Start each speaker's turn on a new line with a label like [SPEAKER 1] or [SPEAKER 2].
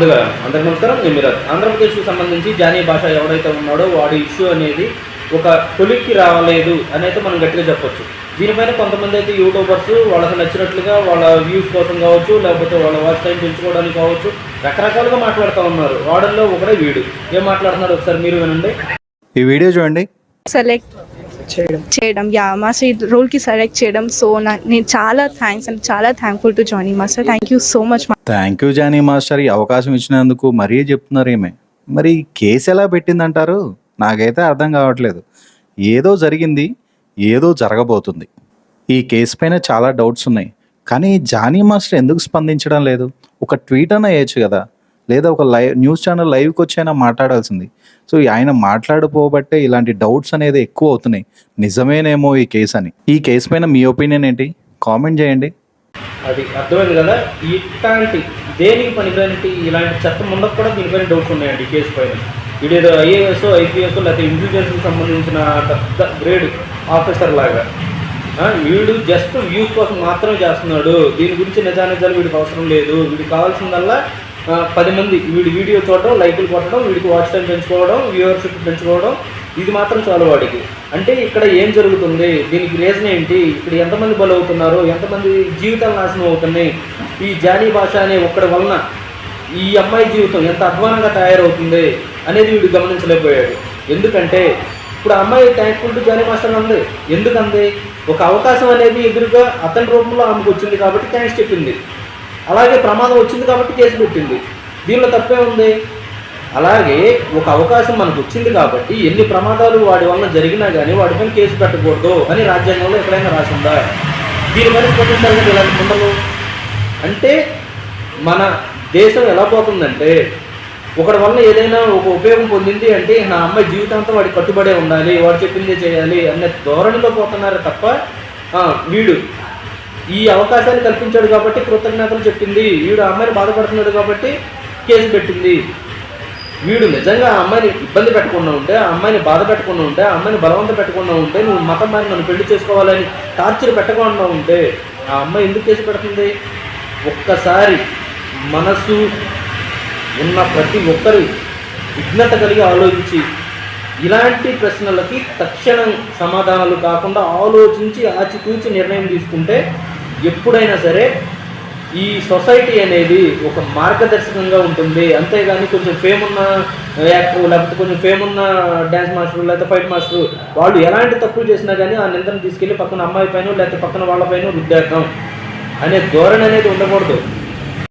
[SPEAKER 1] ముందుగా అందరికీ నమస్కారం. నేను మీరు ఆంధ్రప్రదేశ్కి సంబంధించి జానీ భాష ఎవరైతే ఉన్నాడో వాడి ఇష్యూ అనేది ఒక కొలిక్కి రాలేదు అని అయితే మనం గట్టిగా చెప్పొచ్చు. దీనిపైన కొంతమంది అయితే యూట్యూబర్స్ వాళ్ళకి నచ్చినట్లుగా వాళ్ళ వ్యూస్ కోసం కావచ్చు లేకపోతే వాళ్ళ వాచ్ టైం పెంచుకోవడానికి కావచ్చు రకరకాలుగా మాట్లాడుతూ ఉన్నారు. వాడల్లో ఒకడే వీడు. ఏం మాట్లాడుతున్నాడు ఒకసారి మీరు వినండి.
[SPEAKER 2] ఈ వీడియో చూడండి.
[SPEAKER 3] సెలెక్ట్ చేయడం. చేయడం. యా మాస్టర్ ఈ రోల్కి సెలెక్ట్ చేయడం. సో నా నేను చాలా థ్యాంక్స్ అండ్ చాలా thankful to joining master thank you so much
[SPEAKER 2] thank you Johnny master ఈ అవకాశం ఇచ్చినందుకు మరీ చెప్తున్నారు ఏమే మరి కేసు ఎలా పెట్టిందంటారు? నాకైతే అర్థం కావట్లేదు. ఏదో జరిగింది ఏదో జరగబోతుంది. ఈ కేసు పైన చాలా డౌట్స్ ఉన్నాయి. కానీ జానీ మాస్టర్ ఎందుకు స్పందించడం లేదు? ఒక ట్వీట్ అన్న వేయచ్చు కదా. లేదా ఒక లైవ్ న్యూస్ ఛానల్ లైవ్కి వచ్చి అయినా మాట్లాడాల్సింది. సో ఆయన మాట్లాడిపోబట్టే ఇలాంటి డౌట్స్ అనేది ఎక్కువ అవుతున్నాయి. నిజమేనేమో ఈ కేసు అని. ఈ కేసు పైన మీ ఒపీనియన్ ఏంటి? కామెంట్ చేయండి.
[SPEAKER 1] అది అర్థమైంది కదా? ఇట్లాంటి దేనికి పనికిరాని ఇలాంటి చట్టం ముందకు కూడా దీనిపైన డౌట్స్ ఉన్నాయండి ఈ కేసు పైన. వీడు ఐఏఎస్ ఐపీఎస్ లేకపోతే ఇంటెలిజెన్స్కి సంబంధించిన పెద్ద గ్రేడ్ ఆఫీసర్ లాగా. వీడు జస్ట్ వ్యూస్ కోసం మాత్రమే చేస్తున్నాడు. దీని గురించి నిజానిజాలు వీడికి అవసరం లేదు. వీడికి కావాల్సిందల్లా పది మంది. వీడి వీడియో చూడడం లైకులు కొట్టడం వీడికి వాచ్ టైం పెంచుకోవడం వ్యూవర్షిప్ పెంచుకోవడం ఇది మాత్రం చాలు వాడికి. అంటే ఇక్కడ ఏం జరుగుతుంది? దీనికి రీజన్ ఏంటి? ఇక్కడ ఎంతమంది బలవుతున్నారు? ఎంతమంది జీవితాలు నాశనం అవుతున్నాయి? ఈ జానీ భాష అనే ఒక్కడి వలన ఈ అమ్మాయి జీవితం ఎంత అధ్వానంగా తయారవుతుంది అనేది వీడు గమనించలేకపోయాడు. ఎందుకంటే ఇప్పుడు అమ్మాయి థ్యాంక్ఫుల్ టు జానీ మాస్టర్ అంది. ఎందుకంది? ఒక అవకాశం అనేది ఎదురుగా అతని రూపంలో ఆమెకు వచ్చింది కాబట్టి థ్యాంక్స్ చెప్పింది. అలాగే ప్రమాదం వచ్చింది కాబట్టి కేసు పెట్టింది. దీనిలో తప్పే ఉంది. అలాగే ఒక అవకాశం మనకు వచ్చింది కాబట్టి ఎన్ని ప్రమాదాలు వాడి వలన జరిగినా కానీ వాడిపైన కేసు పెట్టకూడదు అని రాజ్యాంగంలో ఎక్కడైనా రాసిందా? దీనిపైన స్పందించాలి కదా ఇలాంటి ఉండదు అంటే మన దేశం ఎలా పోతుందంటే ఒకటి వల్ల ఏదైనా ఒక ఉపయోగం పొందింది అంటే నా అమ్మాయి జీవితాంతం వాడికి కట్టుబడే ఉండాలి వాడు చెప్పిందే చేయాలి అనే ధోరణిలో పోతున్నారు తప్ప వీడు ఈ అవకాశాన్ని కల్పించాడు కాబట్టి కృతజ్ఞతలు చెప్పింది. వీడు ఆ అమ్మాయిని బాధపడుతున్నాడు కాబట్టి కేసు పెట్టింది. వీడు నిజంగా ఆ అమ్మాయిని ఇబ్బంది పెట్టకుండా ఉంటే ఆ అమ్మాయిని బాధ పెట్టకుండా ఉంటే ఆ అమ్మాయిని బలవంతం పెట్టకుండా ఉంటే నువ్వు మతం మారి నన్ను పెళ్ళి చేసుకోవాలని టార్చర్ పెట్టకుండా ఉంటే ఆ అమ్మాయి ఎందుకు కేసు పెడుతుంది? ఒక్కసారి మనసు ఉన్న ప్రతి ఒక్కరు విఘ్నత కలిగి ఆలోచించి ఇలాంటి ప్రశ్నలకి తక్షణం సమాధానాలు కాకుండా ఆలోచించి ఆచితూచి నిర్ణయం తీసుకుంటే ఎప్పుడైనా సరే ఈ సొసైటీ అనేది ఒక మార్గదర్శకంగా ఉంటుంది. అంతేగాని కొంచెం ఫేమ్ ఉన్న యాక్టర్ లేకపోతే కొంచెం ఫేమ్ ఉన్న డ్యాన్స్ మాస్టర్ లేకపోతే ఫైట్ మాస్టర్ వాళ్ళు ఎలాంటి తప్పులు చేసినా కానీ ఆ నిందను తీసుకెళ్ళి పక్కన అమ్మాయి పైన లేకపోతే పక్కన వాళ్ళ పైన రుద్దేద్దాం అనే ధోరణి అనేది ఉండకూడదు.